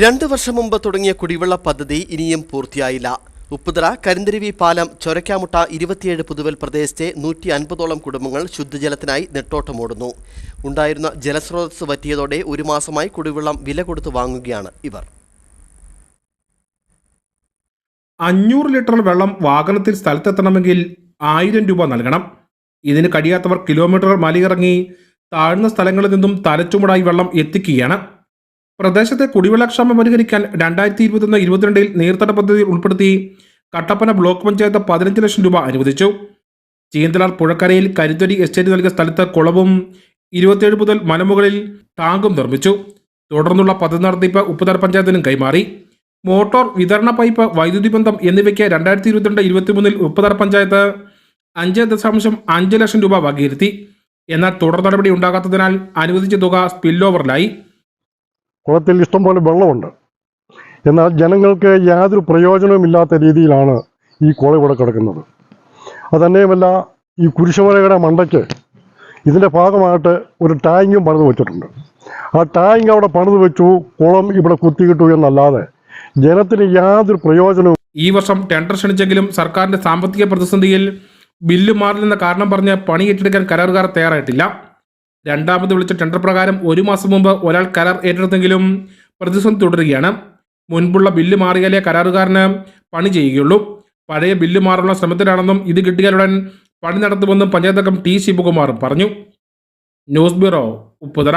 രണ്ട് വർഷം മുമ്പ് തുടങ്ങിയ കുടിവെള്ള പദ്ധതി ഇനിയും പൂർത്തിയായില്ല. ഉപ്പുതറ കരിന്തരുവി പാലം ചൊരക്കാമുട്ട ഇരുപത്തിയേഴ് പുതുവൽ പ്രദേശത്തെ നൂറ്റി അൻപതോളം കുടുംബങ്ങൾ ശുദ്ധജലത്തിനായി നെട്ടോട്ടമോടുന്നു. ഉണ്ടായിരുന്ന ജലസ്രോതസ് വറ്റിയതോടെ ഒരു മാസമായി കുടിവെള്ളം വില കൊടുത്തു വാങ്ങുകയാണ് ഇവർ. അഞ്ഞൂറ് ലിറ്റർ വെള്ളം വാഹനത്തിൽ സ്ഥലത്തെത്തണമെങ്കിൽ ആയിരം രൂപ നൽകണം. ഇതിന് കഴിയാത്തവർ കിലോമീറ്റർ മലയിറങ്ങി താഴ്ന്ന സ്ഥലങ്ങളിൽ നിന്നും തലച്ചുമടായി വെള്ളം എത്തിക്കുകയാണ്. പ്രദേശത്തെ കുടിവെള്ളക്ഷാമം പരിഹരിക്കാൻ രണ്ടായിരത്തി ഇരുപത്തൊന്ന് ഇരുപത്തിരണ്ടിൽ നീർത്തട പദ്ധതി ഉൾപ്പെടുത്തി കട്ടപ്പന ബ്ലോക്ക് പഞ്ചായത്ത് പതിനഞ്ച് ലക്ഷം രൂപ അനുവദിച്ചു. ചീന്തലാർ പുഴക്കരയിൽ കരിത്തൊരി എസ്റ്റേറ്റ് നൽകിയ സ്ഥലത്ത് കുളവും ഇരുപത്തിയേഴ് മുതൽ മലമുകളിൽ ടാങ്കും നിർമ്മിച്ചു. തുടർന്നുള്ള പദ്ധതി നടത്തിപ്പ് ഉപ്പുതറ പഞ്ചായത്തിനും കൈമാറി. മോട്ടോർ വിതരണ പൈപ്പ് വൈദ്യുതി ബന്ധം എന്നിവയ്ക്ക് രണ്ടായിരത്തി ഇരുപത്തിരണ്ട് ഇരുപത്തിമൂന്നിൽ ഉപ്പുതറ പഞ്ചായത്ത് അഞ്ച് ദശാംശം അഞ്ച് ലക്ഷം രൂപ വകയിരുത്തി. എന്നാൽ തുടർ നടപടി ഉണ്ടാകാത്തതിനാൽ അനുവദിച്ച തുക സ്പിൽ ഓവറിലായി കുളത്തിൽ ഇഷ്ടംപോലെ വെള്ളമുണ്ട്. എന്നാൽ ജനങ്ങൾക്ക് യാതൊരു പ്രയോജനവുമില്ലാത്ത രീതിയിലാണ് ഈ കുളം ഇവിടെ കിടക്കുന്നത്. അതന്നെയുമല്ല ഈ കുരിശുമലയുടെ മണ്ടയ്ക്ക് ഇതിന്റെ ഭാഗമായിട്ട് ഒരു ടാങ്കും പണിത് വെച്ചിട്ടുണ്ട്. ആ ടാങ്ക് അവിടെ പണിത് വെച്ചു കുളം ഇവിടെ കുത്തിയിട്ടു എന്നല്ലാതെ ജനത്തിന് യാതൊരു പ്രയോജനവും ഈ വർഷം ടെൻഡർ ക്ഷണിച്ചെങ്കിലും സർക്കാരിന്റെ സാമ്പത്തിക പ്രതിസന്ധിയിൽ ബില്ല് മാറില്ലെന്ന കാരണം പറഞ്ഞ് പണി ഏറ്റെടുക്കാൻ കരാറുകാർ തയ്യാറായിട്ടില്ല. രണ്ടാമത് വിളിച്ച ടെൻഡർ പ്രകാരം ഒരു മാസം മുമ്പ് ഒരാൾ കരാർ ഏറ്റെടുത്തെങ്കിലും പ്രതിസന്ധി തുടരുകയാണ്. മുൻപുള്ള ബില്ല് മാറിയാലേ കരാറുകാരന് പണി ചെയ്യുകയുള്ളൂ. പഴയ ബില്ല് മാറാനുള്ള ശ്രമത്തിലാണെന്നും ഇത് കിട്ടിയാലുടൻ പണി നടത്തുമെന്നും പഞ്ചായത്തംഗം ടി ശിവകുമാറും പറഞ്ഞു. News bureau Upputhara.